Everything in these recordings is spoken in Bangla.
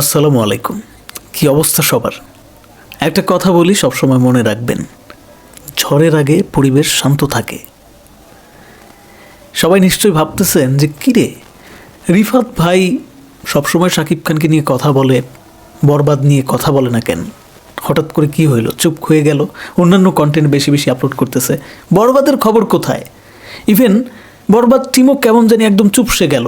আসসালামু আলাইকুম। কি অবস্থা সবার? একটা কথা বলি সবসময় মনে রাখবেন, ঝড়ের আগে পরিবেশ শান্ত থাকে। সবাই নিশ্চয়ই ভাবতেছেন যে কিরে রিফাত ভাই সবসময় শাকিব খানকে নিয়ে কথা বলে, বরবাদ নিয়ে কথা বলে না কেন? হঠাৎ করে কি হইল? চুপ হয়ে গেল, অন্যান্য কন্টেন্ট বেশি বেশি আপলোড করতেছে। বরবাদের খবর কোথায়? ইভেন বরবাদ টিমও কেমন জানি একদম চুপসে গেল।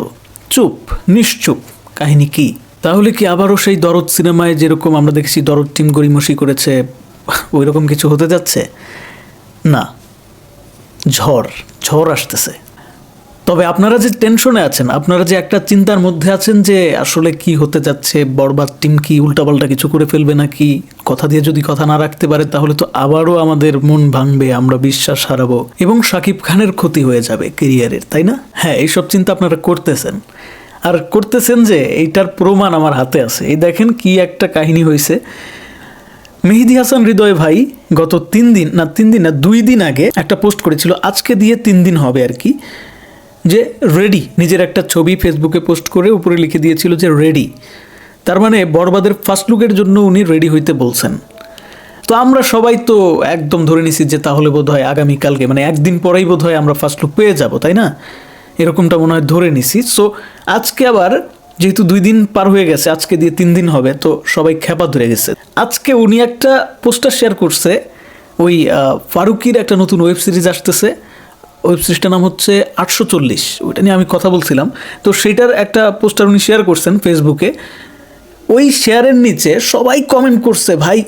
চুপ, নিশ্চুপ। কাহিনী কি? তাহলে কি আবারও সেই দরদ সিনেমায় যেরকম আমরা দেখেছি দরদ টিম গড়িমসি করেছে ওই রকম কিছু হতে যাচ্ছে? না। ঝড় ঝড় আসতেছে। তবে আপনারা যে টেনশনে আছেন, আপনারা যে একটা চিন্তার মধ্যে আছেন যে আসলে কি হতে যাচ্ছে, বরবাদ টিম কি উল্টাপাল্টা কিছু করে ফেলবে নাকি, কথা দিয়ে যদি কথা না রাখতে পারে তাহলে তো আবারও আমাদের মন ভাঙবে, আমরা বিশ্বাস হারাবো এবং শাকিব খানের ক্ষতি হয়ে যাবে কেরিয়ারের তাই না? হ্যাঁ এইসব চিন্তা আপনারা করতেছেন। আর করতেছেন যে এইটার প্রমাণ আমার হাতে আছে। এই দেখেন কি একটা কাহিনী হয়েছে মেহিদি হাসান হৃদয় ভাই গত তিন দিন, না তিন দিন, না দুই দিন আগে একটা পোস্ট করেছিল, আজকে দিয়ে তিন দিন হবে আর কি, যে রেডি, নিজের একটা ছবি ফেসবুকে পোস্ট করে উপরে লিখে দিয়েছিল যে রেডি। তার মানে বরবাদের ফার্স্ট লুকের জন্য উনি রেডি হইতে বলছেন। তো আমরা সবাই তো একদম ধরে নিছি যে তাহলে বোধ হয় আগামীকালকে মানে একদিন পরেই বোধ হয় আমরা ফার্স্ট লুক পেয়ে যাব, তাই না? এরকমটা মনে হয় ধরে নিছি। সো আজকে আবার যেহেতু দুই দিন পার হয়ে গেছে, আজকে দিয়ে তিন দিন হবে, তো সবাই খেপা ধরে গেছে। আজকে উনি একটা পোস্টার শেয়ার করছে, ওই ফারুকির একটা নতুন ওয়েব সিরিজ আসতেছে। ওয়েব সিরিজটার নাম হচ্ছে আটশো চল্লিশ। ওইটা নিয়ে আমি কথা বলছিলাম। তো সেটার একটা পোস্টার উনি শেয়ার করছেন ফেসবুকে ওই শেয়ারের নিচে সবাই কমেন্ট করছে, ভাই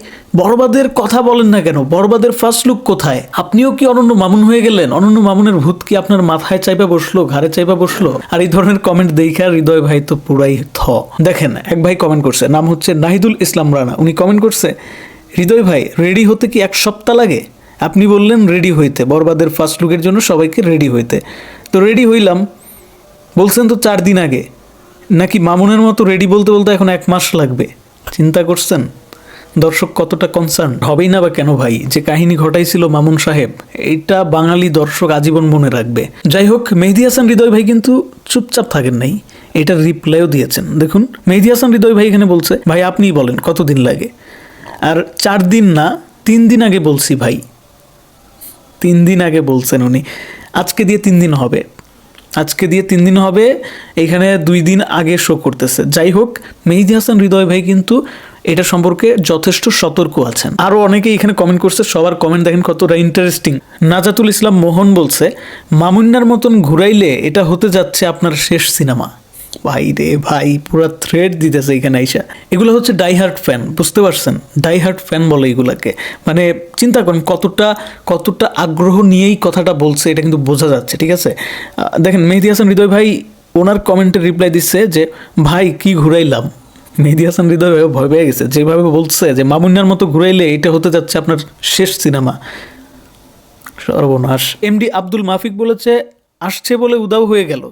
বরবাদের কথা বলেন না কেন? বরবাদের ফার্স্ট লুক কোথায়? আপনিও কি অনন্য মামুন হয়ে গেলেন? অনন্য মামুনের ভূত কি আপনার মাথায় চাইপা বসল, ঘাড়ে চাইপা বসল? আর এই ধরনের কমেন্ট দেখে হৃদয় ভাই তো পুরাই থ। দেখেন, এক ভাই কমেন্ট করছে, নাম হচ্ছে নাহিদুল ইসলাম রানা। উনি কমেন্ট করছে, হৃদয় ভাই রেডি হতে কি এক সপ্তাহ লাগে? আপনি বললেন, রেডি হইতে। বরবাদের ফার্স্ট লুকের জন্য সবাইকে রেডি হইতে। তো রেডি হইলাম, বলছেন তো চার দিন আগে। নাকি মামুনের মতো রেডি বলতে বলতে এখন এক মাস লাগবে? চিন্তা করছেন? দর্শক, কতটা কনসার্ন হবেই না বা কেন ভাই? যে কাহিনী ঘটাইছিল মামুন সাহেব, এইটা বাঙালি দর্শক আজীবন মনে রাখবে। যাই হোক, মেহেদি হাসান, হৃদয় ভাই কিন্তু চুপচাপ থাকেন নাই। এটার রিপ্লাইও দিয়েছেন। দেখুন, মেহেদি হাসান, হৃদয় ভাই এখানে বলছে, ভাই, আপনিই বলেন, কতদিন লাগে? আর চার দিন না, তিন দিন আগে বলছি ভাই। তিন দিন আগে বলছেন উনি। আজকে দিয়ে তিন দিন হবে। আজকে দিয়ে তিন দিন হবে, এখানে দুই দিন আগে শো করতেছে। যাই হোক, মেহিদি হাসান, হৃদয় ভাই কিন্তু এটা সম্পর্কে যথেষ্ট সতর্ক আছেন। আরও অনেকে এখানে কমেন্ট করছে, সবার কমেন্ট দেখেন কতটা ইন্টারেস্টিং নাজাতুল ইসলাম মোহন বলছে, মামুন্নার মতন ঘুরাইলে এটা হতে যাচ্ছে আপনার শেষ সিনেমা। ভাই রে ভাই, পুরো থ্রেড দিতেছে এখানে আইসা। এগুলো হচ্ছে ডাইহার্ট ফ্যান বুঝতে পারছেন? ডাইহার্ট ফ্যান বলে এগুলাকে। মানে চিন্তা করেন, কতটা কতটা আগ্রহ নিয়েই কথাটা বলছে, এটা কিন্তু বোঝা যাচ্ছে, ঠিক আছে? দেখেন, মেহেদি হাসান হৃদয় ভাই, ওনার কমেন্টে রিপ্লাই দিচ্ছে যে, ভাই, কি ঘুরাইলাম? মেহেদি হাসান হৃদয় ভাই ভয় পেয়ে গেছে। যেভাবে বলছে যে মামুন্নার মতো ঘুরাইলে এটা হতে যাচ্ছে আপনার শেষ সিনেমা। সর্বনাশ। এমডি আব্দুল মাফিক বলেছে, আসছে বলে উদাও হয়ে গেল।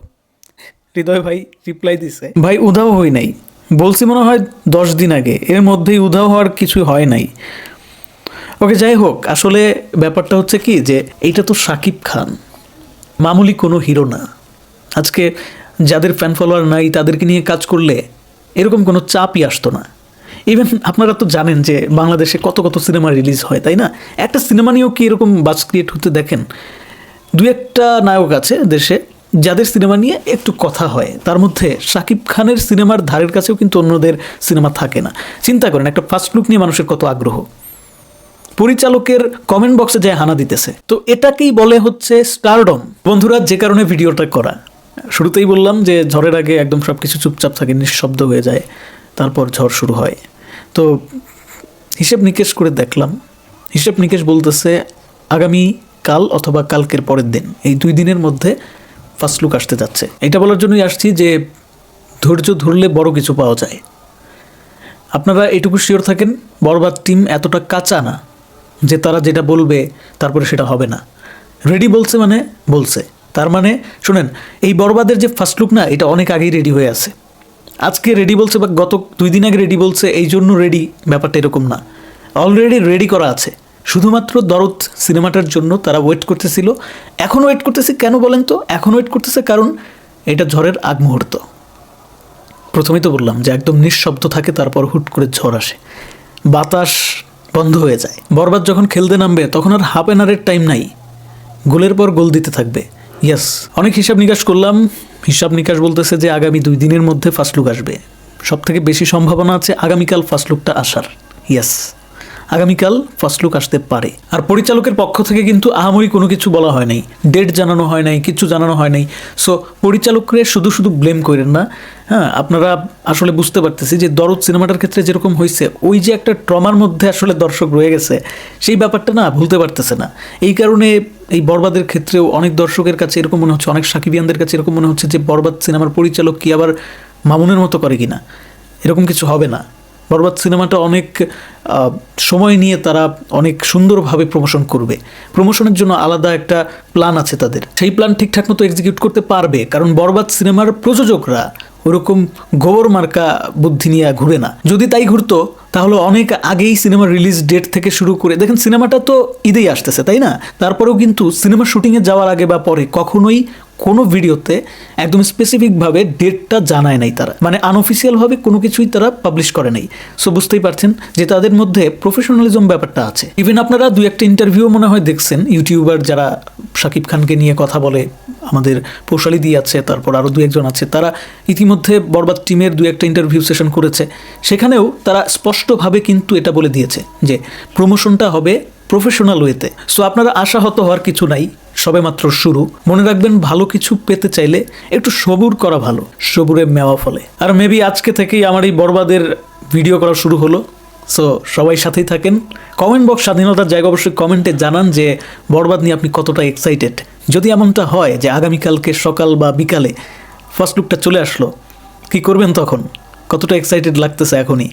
হৃদয় ভাই রিপ্লাই দিছে। ভাই, উধাও হই নাই। বলছি মনে হয় দশ দিন আগে। এর মধ্যেই উধাও হওয়ার কিছু হয় নাই। ওকে, যাই হোক, আসলে ব্যাপারটা হচ্ছে কি যে, এইটা তো সাকিব খান। মামুলি কোনো হিরো না। আজকে যাদের ফ্যান ফলোয়ার নাই, তাদেরকে নিয়ে কাজ করলে এরকম কোনো চাপই আসতো না। ইভেন আপনারা তো জানেন যে, বাংলাদেশে কত কত সিনেমা রিলিজ হয়, তাই না? একটা সিনেমা নিয়েও কি এরকম বাজ ক্রিয়েট হতে দেখেন? দু একটা নায়ক আছে দেশে যাদের সিনেমা নিয়ে একটু কথা হয়, তার মধ্যে শাকিব খানের সিনেমার ধারের কাছেও কিন্তু অন্যদের সিনেমা থাকে না। চিন্তা করেন, একটা ফার্স্ট লুক নিয়ে মানুষের কত আগ্রহ। পরিচালকের কমেন্ট বক্সে যায় হানা দিতেছে। তো এটাকেই বলে হচ্ছে স্টারডম বন্ধুরা, যে কারণে ভিডিওটা করা। শুরুতেই বললাম যে ঝড়ের আগে একদম সব কিছু চুপচাপ থাকে, নিঃশব্দ হয়ে যায়, তারপর ঝড় শুরু হয়। তো হিসেব নিকেশ করে দেখলাম। হিসেব নিকেশ বলতেছে, আগামী কাল অথবা কালকের পরের দিন। এই দুই দিনের মধ্যে ফার্স্ট লুক আসতে যাচ্ছে। এটা বলার জন্যই আসছি যে ধৈর্য ধরলে বড় কিছু পাওয়া যায়। আপনারা এটুকু শিওর থাকেন, বরবাদ টিম এতটা কাঁচা না যে তারা যেটা বলবে তারপরে সেটা হবে না। রেডি বলছে মানে বলছে। তার মানে শুনেন, এই বরবাদের যে ফার্স্ট লুক না, এটা অনেক আগেই রেডি হয়ে আছে। আজকে রেডি বলছে বা গত দুই দিন আগে রেডি বলছে, এই জন্য রেডি ব্যাপারটা এরকম না। অলরেডি রেডি করা আছে। শুধুমাত্র দরদ সিনেমাটার জন্য তারা ওয়েট করতেছিল। এখন ওয়েট করতেছে কেন বলেন তো? এখন ওয়েট করতেছে কারণ এটা ঝড়ের আগ মুহূর্ত। প্রথমেই তো বললাম যে একদম নিঃশব্দ থাকে, তারপর হুট করে ঝড় আসে। বাতাস বন্ধ হয়ে যায়। বরবাদ যখন খেলতে নামবে, তখন আর হাফ এন আওয়ারের টাইম নাই। গোলের পর গোল দিতে থাকবে। ইয়েস অনেক হিসাব নিকাশ করলাম। হিসাব নিকাশ বলতেছে যে আগামী দুই দিনের মধ্যে ফার্স্ট লুক আসবে। সব থেকে বেশি সম্ভাবনা আছে আগামীকাল ফার্স্ট লুকটা আসার। ইয়েস আগামীকাল ফার্স্ট লুক আসতে পারে। আর পরিচালকের পক্ষ থেকে কিন্তু আহামরি কোনো কিছু বলা হয় নাই। ডেট জানানো হয় নাই, কিছু জানানো হয় নাই। সো পরিচালকরে শুধু শুধু ব্লেম করেন না। হ্যাঁ আপনারা আসলে বুঝতে পারতেছি যে দরদ সিনেমাটার ক্ষেত্রে যেরকম হয়েছে ওই যে একটা ট্রমার মধ্যে আসলে দর্শক রয়ে গেছে, সেই ব্যাপারটা না ভুলতে পারতেছে না। এই কারণে এই বরবাদের ক্ষেত্রেও অনেক দর্শকের কাছে এরকম মনে হচ্ছে, অনেক সাকিবিয়ানদের কাছে এরকম মনে হচ্ছে যে বরবাদ সিনেমার পরিচালক কি আবার মামুনের মতো করে কিনা? এরকম কিছু হবে না। বরবাদ সিনেমাটা অনেক সময় নিয়ে তারা অনেক সুন্দরভাবে প্রমোশন করবে। প্রমোশনের জন্য আলাদা একটা প্ল্যান আছে তাদের। সেই প্ল্যান ঠিকঠাক মতো এক্সিকিউট করতে পারবে, কারণ বরবাদ সিনেমার প্রযোজকরা ওরকম গোবর মার্কা বুদ্ধি নিয়ে ঘুরে না। যদি তাই ঘুরতো, তাহলে অনেক আগেই সিনেমার রিলিজ ডেট থেকে শুরু করে, দেখেন সিনেমাটা তো ঈদেই আসতেছে, তাই না? তারপরেও কিন্তু সিনেমা শুটিংয়ে যাওয়ার আগে বা পরে কখনোই কোনো ভিডিওতে একদম স্পেসিফিকভাবে ডেটটা জানায় নাই তারা। মানে আনঅফিসিয়ালভাবে কোনো কিছুই তারা পাবলিশ করে নাই। সো বুঝতেই পারছেন যে তাদের মধ্যে প্রফেশনালিজম ব্যাপারটা আছে। ইভেন আপনারা দু একটা ইন্টারভিউ মনে হয় দেখছেন ইউটিউবার যারা শাকিব খানকে নিয়ে কথা বলে আমাদের পৌশালি দিয়ে আছে, তারপর আরও দু একজন আছে, তারা ইতিমধ্যে বরবাদ টিমের দু একটা ইন্টারভিউ সেশন করেছে। সেখানেও তারা স্পষ্টভাবে কিন্তু এটা বলে দিয়েছে যে প্রমোশনটা হবে প্রফেশনাল ওয়েতে সো আপনারা আশাহত হওয়ার কিছু নাই, সবে মাত্র শুরু। মনে রাখবেন, ভালো কিছু পেতে চাইলে একটু সবুর করা ভালো, সবুরে মেওয়া ফলে। আর মেবি আজকে থেকেই আমার এই বরবাদের ভিডিও করা শুরু হলো। সো সবাই সাথেই থাকেন। কমেন্ট বক্স স্বাধীনতার জায়গা অবশ্যই কমেন্টে জানান যে, বরবাদ নিয়ে আপনি কতটা এক্সাইটেড যদি এমনটা হয় যে আগামীকালকে সকাল বা বিকালে ফার্স্ট লুকটা চলে আসলো, কি করবেন তখন? কতটা এক্সাইটেড লাগতেছে এখনই?